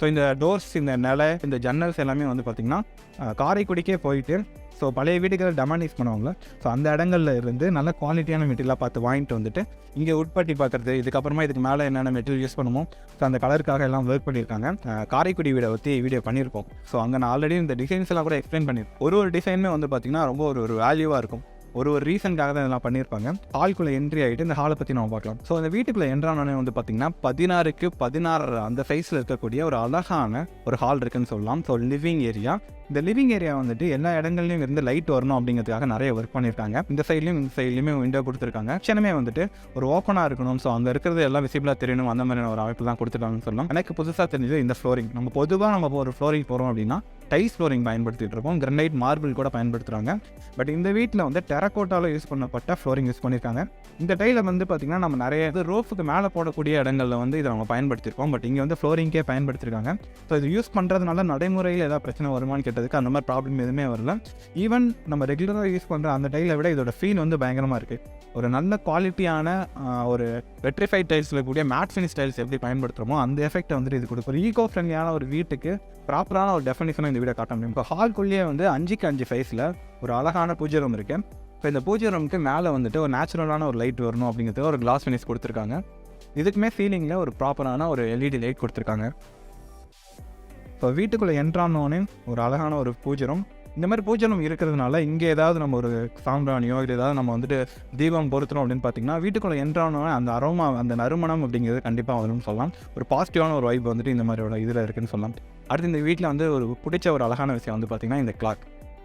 So இந்த doors இந்த நிலை இந்த ஜன்னல்ஸ் எல்லாமே வந்து பார்த்திங்கன்னா காரைக்குடிக்கே போயிட்டு ஸோ பழைய வீடுகளை டெமானிஸ் பண்ணுவாங்களே ஸோ அந்த இடங்கள்ல இருந்து நல்ல குவாலிட்டியான மெட்டீரியலாக பார்த்து வாங்கிட்டு வந்துட்டு இங்கே உட்பட்டி பார்க்குறது இதுக்கப்புறமா இதுக்கு மேலே என்னென்ன மெட்டீரியல் யூஸ் பண்ணுமோ ஸோ அந்த கலருக்காக எல்லாம் ஒர்க் பண்ணியிருக்காங்க. காரைக்குடி வீடை பற்றி வீடியோ பண்ணியிருக்கோம். ஸோ அங்கே நான் ஆல்ரெடி இந்த டிசைன்ஸ் எல்லாம் கூட எக்ஸ்பிளைன் பண்ணியிருக்கேன் ஒரு ஒரு டிசைனுமே வந்து பார்த்திங்கன்னா ரொம்ப ஒரு ஒரு வேல்யூவாக இருக்கும். ஒரு ஒரு ரீசனுக்காக தான் இதெல்லாம் பண்ணியிருப்பாங்க. ஹால்குள்ளே என்ட்ரி ஆகிட்டு இந்த ஹாலை பற்றி நம்ம பார்க்கலாம். ஸோ அந்த வீட்டுக்குள்ளே என்ட்ரானே வந்து பார்த்திங்கன்னா பதினாறுக்கு பதினாறு அந்த சைஸில் இருக்கக்கூடிய ஒரு அழகான ஒரு ஹால் இருக்குன்னு சொல்லலாம். ஸோ லிவிங் ஏரியா இந்த லிவிங் ஏரியா வந்துட்டு எல்லா இடங்கள்லையும் இருந்து லைட் வரணும் அப்படிங்கிறதுக்காக நிறைய ஒர்க் பண்ணியிருக்காங்க. இந்த சைட்லையும் இந்த சைட்லையுமே விண்டோ கொடுத்துருக்காங்க. கிச்சனுமே வந்துட்டு ஒரு ஓப்பனாக இருக்கணும். ஸோ அங்கே இருக்கிறது எல்லாம் விசிபிளாக தெரியணும். அந்த மாதிரியான ஒரு அமைப்பு தான் கொடுத்துருக்காங்கன்னு சொல்லலாம். எனக்கு புதுசாக தெரிஞ்சது இந்த ஃப்ளோரிங் நம்ம பொதுவாக நம்ம ஒரு ஃப்ளோரிங் போகிறோம் அப்படின்னா டைஸ் ஃப்ளோரிங் பயன்படுத்திட்டு இருக்கோம் கிரனைட் மார்பிள் கூட பயன்படுத்துகிறாங்க பட் இந்த வீட்டில் வந்து டெரக்கோட்டாவில் யூஸ் பண்ணப்பட்ட ஃப்ளோரிங் யூஸ் பண்ணியிருக்காங்க இந்த டைல வந்து பார்த்திங்கன்னா நம்ம நிறைய இது ரோஃபுக்கு மேலே போடக்கூடிய இடங்களில் வந்து இதை அவங்க பயன்படுத்தியிருக்கோம் பட் இங்கே வந்து ஃப்ளோரிங்கே பயன்படுத்தியிருக்காங்க ஸோ இது யூஸ் பண்ணுறதுனால நடைமுறையில் ஏதாவது பிரச்சனை வருமான்னு கேட்டதுக்கு அந்த மாதிரி ப்ராப்ளம் எதுவுமே வரல. ஈவன் நம்ம ரெகுலராக யூஸ் பண்ணுற அந்த டைலை விட இதோட ஃபீல் வந்து பயங்கரமாக இருக்குது ஒரு நல்ல குவாலிட்டியான ஒரு வெட்ரிஃபைட் டைல்ஸில் கூடிய மேட் ஃபினிஷ் டைல்ஸ் எப்படி பயன்படுத்துகிறோமோ அந்த எஃபெக்ட்டை வந்துட்டு இது கொடுக்கும். ஒரு ஈகோ ஃப்ரெண்ட்லியான ஒரு வீட்டுக்கு ப்ராப்பரான ஒரு டெஃபினிஷனை இந்த வீடியோ காட்ட முடியும். இப்போ ஹால்குள்ளேயே வந்து அஞ்சுக்கு அஞ்சு ஃபைஸில் ஒரு அழகான பூஜை ரூம் இருக்குது இப்போ இந்த பூஜை ரூமுக்கு மேலே வந்துட்டு ஒரு நேச்சுரலான ஒரு லைட் வரணும் அப்படிங்கிறது ஒரு கிளாஸ் ஃபினிஷ் கொடுத்துருக்காங்க. இதுக்குமே சீலிங்கில் ஒரு ப்ராப்பரான ஒரு எல்இடி லைட் கொடுத்துருக்காங்க. இப்போ வீட்டுக்குள்ளே என்ட்ரானோடனே ஒரு அழகான ஒரு பூஜை ரூம் இந்த மாதிரி பூஜை இருக்கிறதுனால இங்கே ஏதாவது நம்ம ஒரு சாம்பிராணியோ இல்லை ஏதாவது நம்ம வந்துட்டு தீபம் பொருத்தணும் அப்படின்னு பார்த்தீங்கன்னா வீட்டுக்குள்ளே என்றானோ அந்த அரோமா அந்த நறுமணம் அப்படிங்கிறது கண்டிப்பாக வரும்னு சொல்லலாம். ஒரு பாசிட்டிவான ஒரு வைப் வந்துட்டு இந்த மாதிரியோட இதில் இருக்குன்னு சொல்லலாம். அடுத்து இந்த வீட்டில் வந்து ஒரு பிடிச்ச ஒரு அழகான விஷயம் வந்து பார்த்திங்கன்னா இந்த கிளாக்